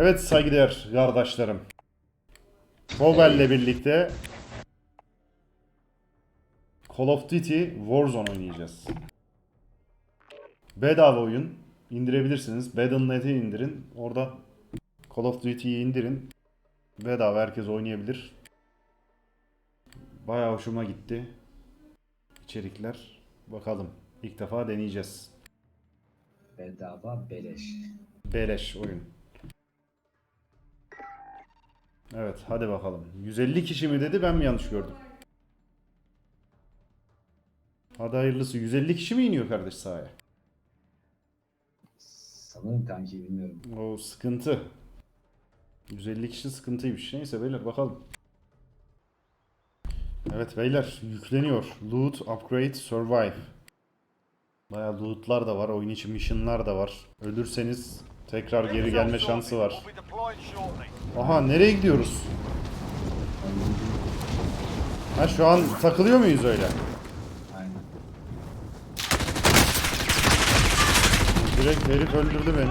Evet saygıdeğer kardeşlerim. Vogel birlikte Call of Duty Warzone oynayacağız. Bedava oyun. indirebilirsiniz. Battle.net'i indirin. Orada Call of Duty'yi indirin. Bedava herkes oynayabilir. Bayağı hoşuma gitti. İçerikler. Bakalım. İlk defa deneyeceğiz. Bedava beleş. Beleş oyun. Evet hadi bakalım. 150 kişi mi dedi ben mi yanlış gördüm? Hadi hayırlısı. 150 kişi mi iniyor kardeş sahaya? Sanırım kanki bilmiyorum. O sıkıntı. 150 kişi sıkıntıymış. Neyse beyler bakalım. Evet beyler yükleniyor. Loot, upgrade, survive. Bayağı lootlar da var. Oyun içi missionlar da var. Ölürseniz tekrar geri gelme şansı var. Aha nereye gidiyoruz? Ha şu an takılıyor muyuz öyle? Aynen. Direkt herif öldürdü beni.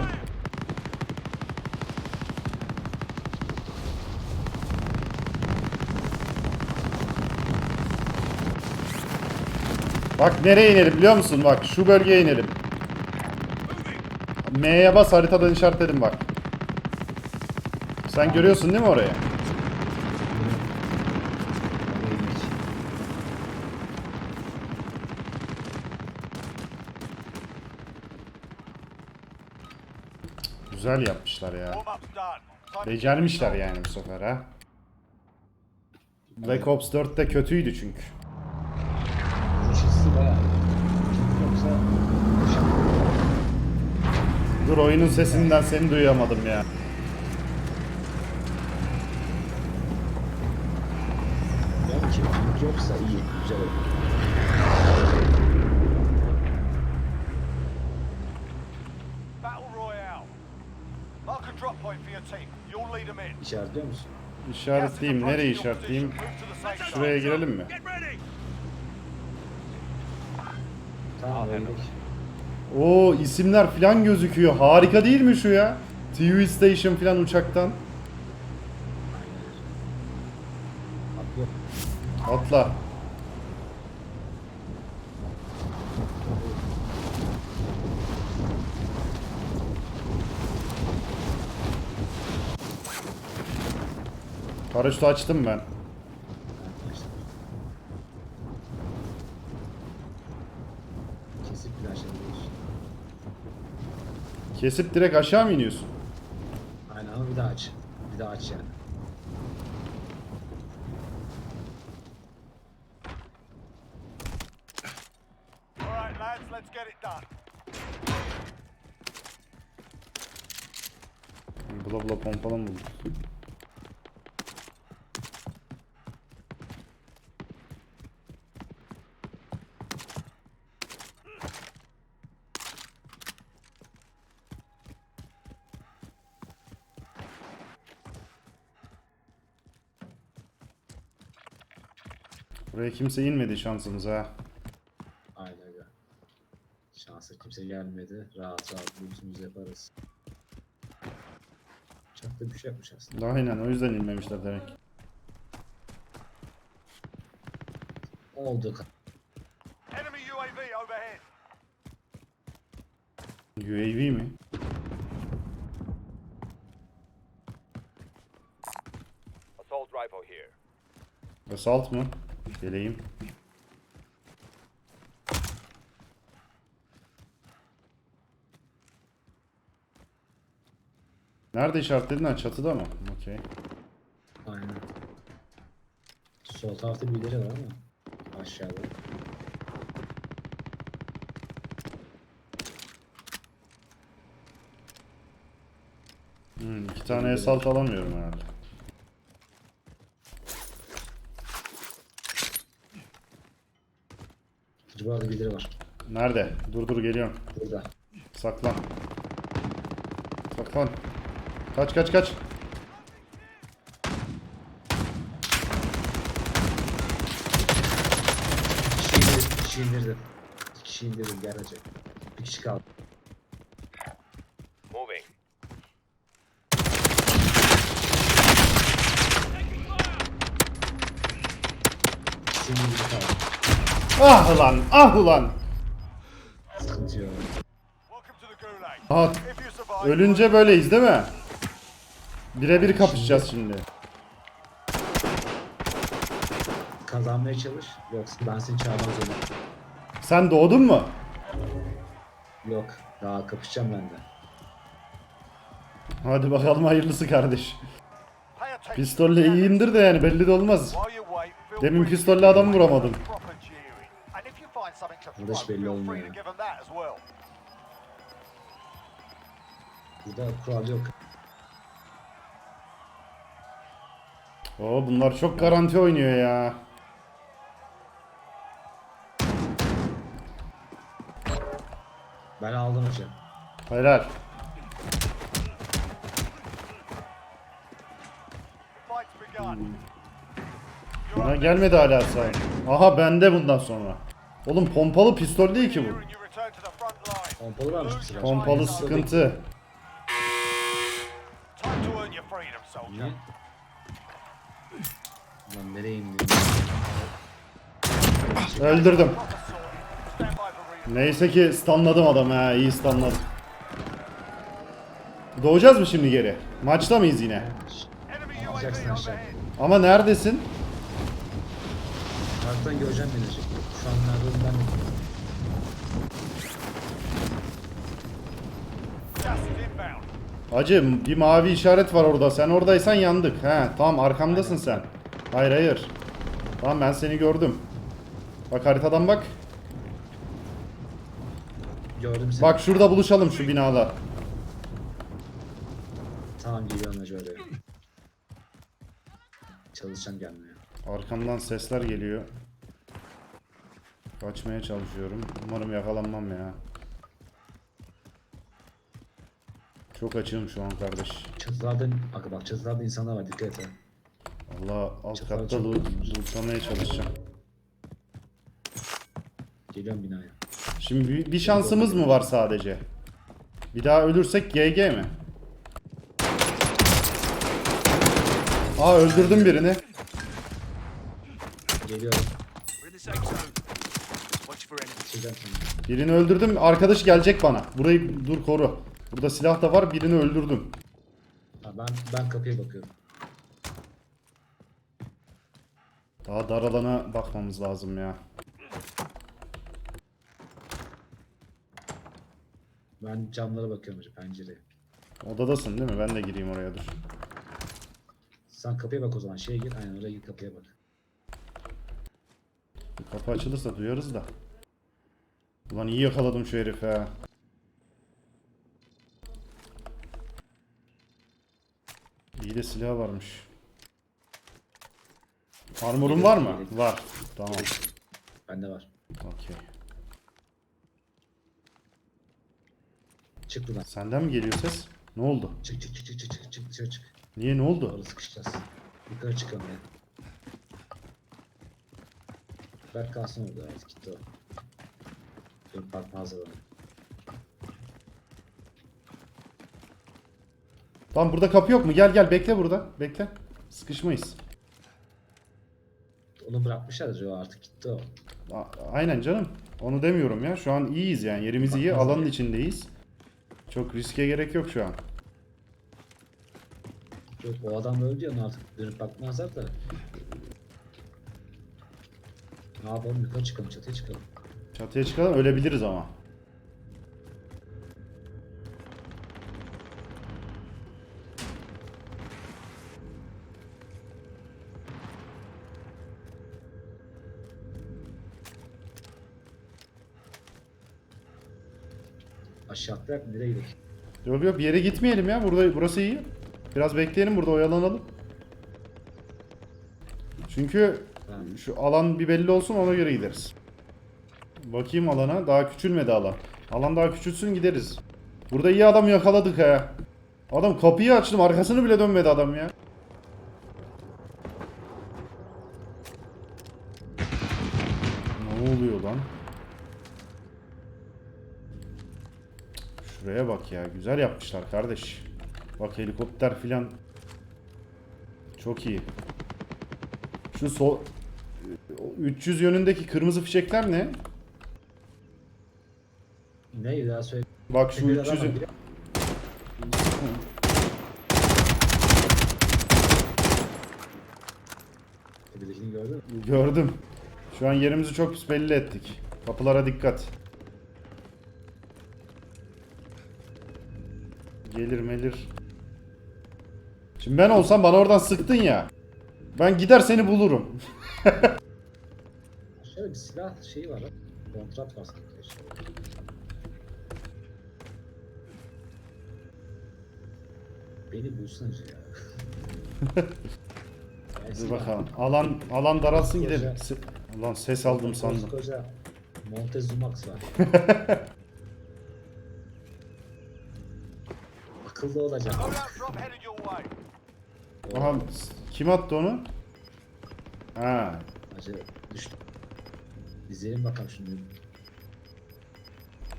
Bak nereye inelim biliyor musun? Bak şu bölgeye inelim. M'ye bas haritadan işaretledim bak. Sen görüyorsun değil mi orayı? Güzel yapmışlar ya. Becermişler yani bu sefer ha. Black Ops 4 de kötüydü çünkü. Bayağı. Yoksa Dur oyunun sesinden seni duyamadım ya. yani ki yoksa iyi. Güzel olur. Battle Royale. Mark a drop point for your team. You'll lead them in. İşaretliyor musun? İşaretleyeyim. Nereye işaretleyeyim? Şuraya girelim mi? Tamam. Oo isimler falan gözüküyor. Harika değil mi şu ya? TV Station falan uçaktan. Atla. Paraşütü açtım ben. Kesip flaşlayabiliyorsun. Kesip direkt aşağı mı iniyorsun? Aynen ama bir daha aç. Bir daha aç yani. Buraya kimse inmedi şansımıza. ha. Aynen öyle. Şansa kimse gelmedi. Rahat rahat buluşumuzu yaparız. Çok da bir şey yapmış aslında. Aynen o yüzden inmemişler demek. Oldu. Enemy UAV overhead. UAV mi? Assault rifle here. Assault mı? Geleyim. Nerede işaretledin ha? Çatıda mı? Okey. Aynen. Sol tarafta birileri var ama aşağıda. Hmm, iki tane assault alamıyorum herhalde. Civarda birileri var. Nerede? Dur dur geliyorum. Burada. Saklan. Saklan. Kaç kaç kaç. İki kişi indirdim. İki kişi indirdim gelecek. Bir kişi kaldı. Moving. Senin gibi kaldı. Ah ulan ah ulan. Sıkıntı yok. Ölünce böyleyiz değil mi? Birebir kapışacağız şimdi. Kazanmaya çalış. Yoksa ben seni çağırmam zorunda. Sen doğdun mu? Yok. Daha kapışacağım ben de. Hadi bakalım hayırlısı kardeş. Pistolle to iyiyimdir de yani belli de olmaz. Demin pistolle adam vuramadım. Burada hiç belli olmuyor. Burada kural yok. Oo bunlar çok garanti oynuyor ya. Ben aldım hocam. Helal. Up gelmedi hala say. Aha bende bundan sonra. Oğlum pompalı pistol değil ki bu. Pompalı varmış silah. Pompalı sıkıntı. Niye? Lan nereye indin? Öldürdüm. Neyse ki stunladım adamı ha. iyi stunladım. Doğacağız mı şimdi geri? Maçta mıyız yine? Aşağı. Ama neredesin? Arkadan göreceğim beni. Şu an nerede ben de Just inbound. Acı bir mavi işaret var orada. Sen oradaysan yandık. He tamam arkamdasın sen. Hayır hayır. Tamam ben seni gördüm. Bak haritadan bak. gördüm seni. Bak şurada buluşalım şu binada. Tamam geliyorum hacı oraya. Çalışacağım gelmeye. Arkamdan sesler geliyor. Kaçmaya çalışıyorum. Umarım yakalanmam ya. Çok açığım şu an kardeş. Çatılarda, bak bak çatılarda insanlar var dikkat et. ha. Allah alt Çatılar katta çok loot, iyi. lootlamaya çalışacağım. Geliyorum binaya. Şimdi bir, bir şansımız mı var sadece? Bir daha ölürsek GG mi? Aa öldürdüm birini. Geliyorum. We're in the safe zone. Watch for enemies. Şeyden sonra. Birini öldürdüm. Arkadaş gelecek bana. Burayı dur koru. Burada silah da var. Birini öldürdüm. Ha, ben, ben kapıya bakıyorum. Daha dar alana bakmamız lazım ya. Ben camlara bakıyorum hacı pencereye. Odadasın değil mi? Ben de gireyim oraya dur. Sen kapıya bak o zaman. Şeye gir. Aynen oraya gir kapıya bak. Kapı açılırsa duyarız da. Ulan iyi yakaladım şu herifi ha. İyi de silah varmış. Armor'un var mı? Var. Tamam. Bende var. Okey. Çık buradan. Senden mi geliyor ses? Ne oldu? Çık çık çık çık çık çık çık dışarı çık. Niye ne oldu? Orada sıkışacağız. Yukarı çıkalım ya. Berk kalsın orada gitti o. Dur da bana. Tamam burada kapı yok mu? Gel gel bekle burada. Bekle. Sıkışmayız. Onu bırakmışlardır o artık gitti o. A- Aynen canım. Onu demiyorum ya. Şu an iyiyiz yani. Yerimiz iyi. Bakmaz Alanın yani. içindeyiz. Çok riske gerek yok şu an. Yok o adam öldü ya artık dönüp bakmazlar da. Ne yapalım yukarı çıkalım çatıya çıkalım. Çatıya çıkalım ölebiliriz ama. Aşağı atlayak nereye gidelim? Yok yok bir yere gitmeyelim ya. Burada burası iyi. Biraz bekleyelim burada oyalanalım. Çünkü şu alan bir belli olsun ona göre gideriz. Bakayım alana. Daha küçülmedi alan. Alan daha küçülsün gideriz. Burada iyi adam yakaladık ha. Adam kapıyı açtım arkasını bile dönmedi adam ya. Ne oluyor lan? Şuraya bak ya. Güzel yapmışlar kardeş. Bak helikopter filan. Çok iyi. Şu sol o 300 yönündeki kırmızı fişekler ne? Daha söyle. Bak şu Bir adam 300 var, biri- Tepedekini gördün mü? gördüm. Şu an yerimizi çok pis belli ettik. Kapılara dikkat. Gelir melir. Şimdi ben olsam bana oradan sıktın ya. Ben gider seni bulurum. Şöyle bir silah şeyi var. ha. Kontrat var sanki. Şöyle. Beni bulsun acı ya. Dur bakalım. Alan alan daralsın gidelim. Se- Ulan ses aldım sandım. Koskoca Montezumax var. Akıllı olacak. Loadout drop headed your way. Aha s- kim attı onu? Ha, Acı düştü. İzleyelim bakalım şimdi.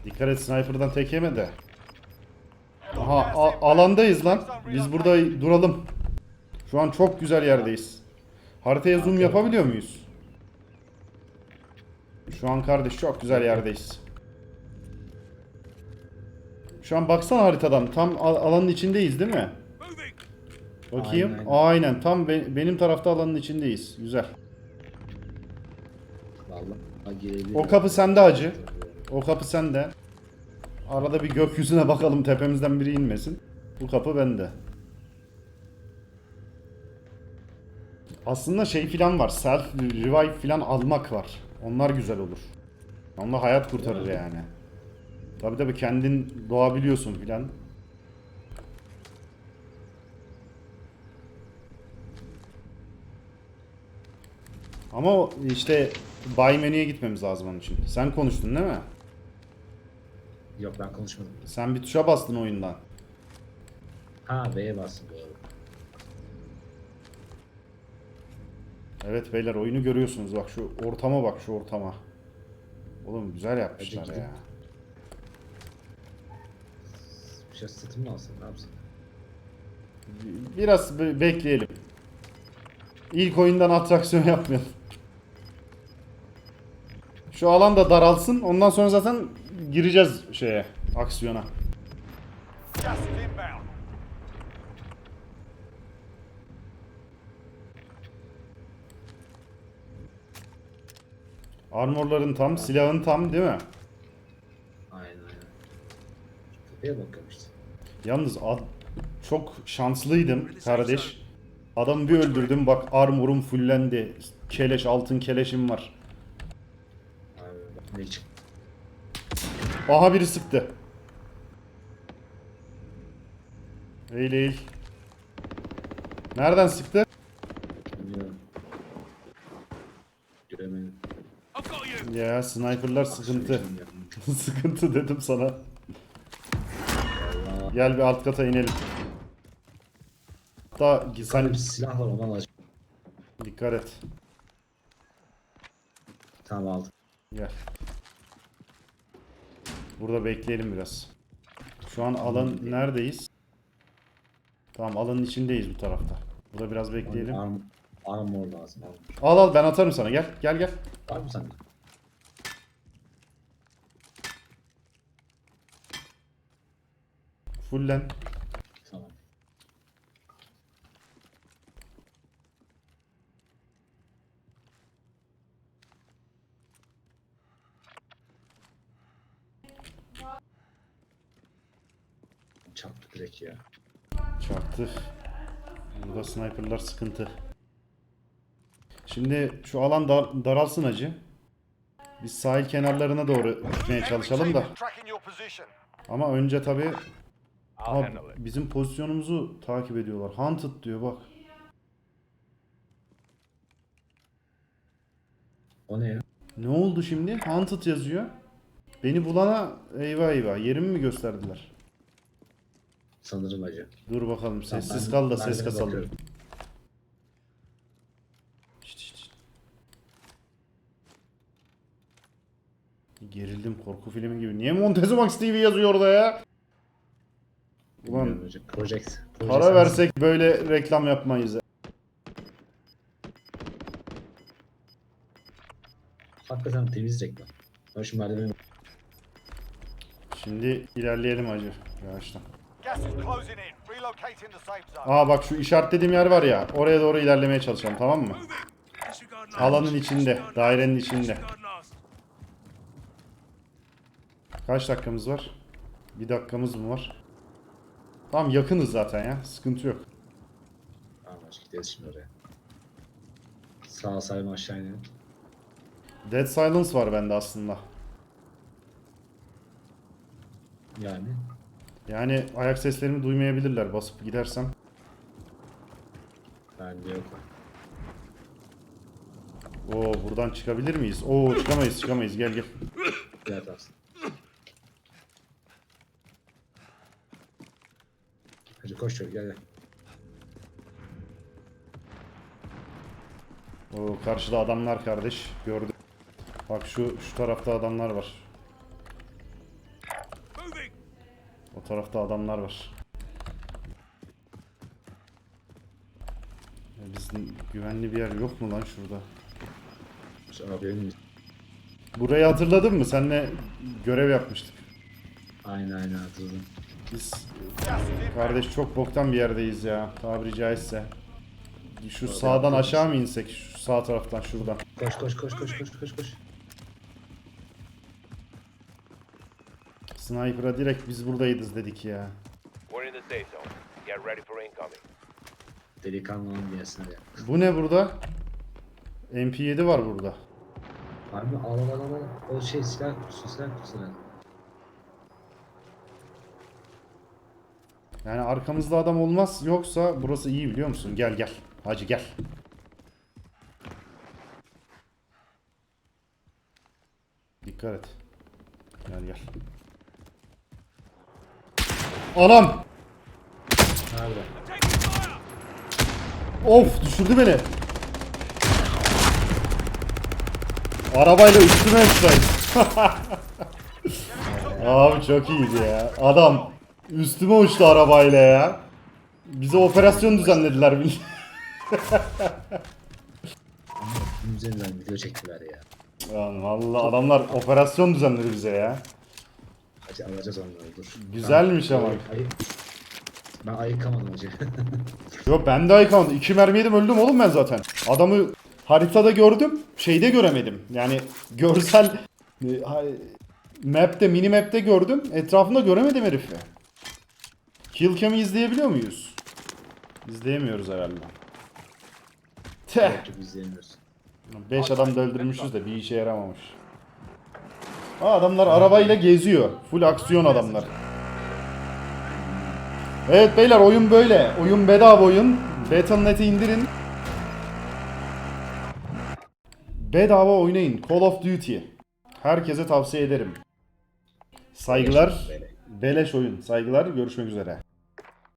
dikkat et sniper'dan tek yeme de. Aha a- alandayız lan. Biz burada duralım. Şu an çok güzel yerdeyiz. Haritaya zoom yapabiliyor muyuz? Şu an kardeş çok güzel yerdeyiz. Şu an baksana haritadan tam al- alanın içindeyiz değil mi? Bakayım. Aynen, Aynen, tam be- benim tarafta alanın içindeyiz. Güzel. Vallahi girebilir. O kapı sende hacı. O kapı sende. Arada bir gökyüzüne bakalım tepemizden biri inmesin. Bu kapı bende. Aslında şey filan var. Self revive filan almak var. Onlar güzel olur. Onlar hayat kurtarır yani. Tabi tabi kendin doğabiliyorsun filan. Ama işte buy menüye gitmemiz lazım onun için. Sen konuştun değil mi? Yok ben konuşmadım. Sen bir tuşa bastın oyundan. Ha B'ye bastım doğru. Evet beyler oyunu görüyorsunuz bak şu ortama bak şu ortama. Oğlum güzel yapmışlar Hadi ya. Bir şey satın mı alsın ne yapsın? Biraz be- bekleyelim. İlk oyundan atraksiyon yapmayalım. Şu alan da daralsın. Ondan sonra zaten gireceğiz şeye, aksiyona. Armorların tam, silahın tam değil mi? Aynen aynen. Tepeye bakıyorum işte. Yalnız ad- çok şanslıydım kardeş. Adamı bir öldürdüm bak armorum fullendi. Keleş, altın keleşim var. Abi bak ne çık. Aha biri sıktı. Eğil eğil. Nereden sıktı? Bilmiyorum. Göremedim. Ya sniperlar sıkıntı. sıkıntı dedim sana. Gel bir alt kata inelim. Hatta sen bir silah var onu alacağım. dikkat et. Tamam aldım. Gel. Burada bekleyelim biraz. Şu an alan neredeyiz? Tamam alanın içindeyiz bu tarafta. Burada biraz bekleyelim. Arm, armor lazım. Armor. Al al ben atarım sana gel. Gel gel. Var mı sende? Fullen. Tamam. Çarptık direkt ya. Çarptı. Burada sniperlar sıkıntı. Şimdi şu alan dar- daralsın acı. Biz sahil kenarlarına doğru gitmeye çalışalım da. Ama önce tabi bizim pozisyonumuzu takip ediyorlar. Hunted diyor bak. O ne ya? Ne oldu şimdi? Hunted yazıyor. Beni bulana eyvah eyvah yerimi mi gösterdiler? Sanırım acı. Dur bakalım sessiz kal da ben ses kasalım. Gerildim korku filmi gibi. Niye Montezumax TV yazıyor orada ya? Ulan. Project. Project para versek böyle reklam yapmayız. ya. Hakikaten temiz reklam. Ben şu merdiveni Şimdi ilerleyelim hacı. Yavaştan. Gas is closing in. Relocating the safe zone. Aa bak şu işaretlediğim yer var ya. Oraya doğru ilerlemeye çalışalım tamam mı? Alanın içinde. Dairenin içinde. Kaç dakikamız var? Bir dakikamız mı var? Tamam yakınız zaten ya. Sıkıntı yok. Tamam aşk gideriz şimdi oraya. Sağ salim aşağı inelim. Dead Silence var bende aslında. Yani. Yani ayak seslerimi duymayabilirler basıp gidersem. Bende yok. Oo buradan çıkabilir miyiz? Oo çıkamayız çıkamayız gel gel. Diğer taraftan. Hadi koş şöyle gel gel. Oo karşıda adamlar kardeş. Gördüm. Bak şu şu tarafta adamlar var. O tarafta adamlar var. Ya Bizim güvenli bir yer yok mu lan şurada? Şu arabanın Burayı hatırladın mı? Seninle görev yapmıştık. Aynen aynen hatırladım. Biz kardeş çok boktan bir yerdeyiz ya. Tabiri caizse. Şu sağdan aşağı mı insek? Şu sağ taraftan şuradan. Koş koş koş koş koş koş koş. Sniper'a direkt biz buradayız dedik ya. We're in the safe zone. Get ready for incoming. Delikanlının gelsin hadi. Bu ne burada? MP7 var burada. Harbi al al al al. O şey silah kutusu silah kutusu. Yani arkamızda adam olmaz yoksa burası iyi biliyor musun? Gel gel. Hacı gel. Dikkat et. Gel gel. Anam! Nerede? Of düşürdü beni. Arabayla üstüme uçtayım. Abi çok iyiydi ya. Adam üstüme uçtu arabayla ya. Bize operasyon düzenlediler. bil- Ama bunun üzerinden video çektiler ya. Lan vallahi adamlar operasyon düzenledi bize ya. Hadi alacağız onları dur. Güzelmiş Ben- ama. Ay- Ben ayıkamadım hacı. Yo ben de ayıkamadım. İki mermi yedim öldüm oğlum ben zaten. Adamı haritada gördüm. Şeyde göremedim. Yani görsel e, map'te mini map'te gördüm. Etrafında göremedim herifi. Killcam'ı izleyebiliyor muyuz? İzleyemiyoruz herhalde. Teh. Yok izleyemiyoruz. 5 adam da öldürmüşüz de bir işe yaramamış. Aa, adamlar arabayla geziyor. Full aksiyon adamlar. Evet beyler oyun böyle. Oyun bedava oyun. Battle.net'i indirin. Bedava oynayın. Call of Duty. Herkese tavsiye ederim. Saygılar. Beleş oyun. Saygılar. Görüşmek üzere.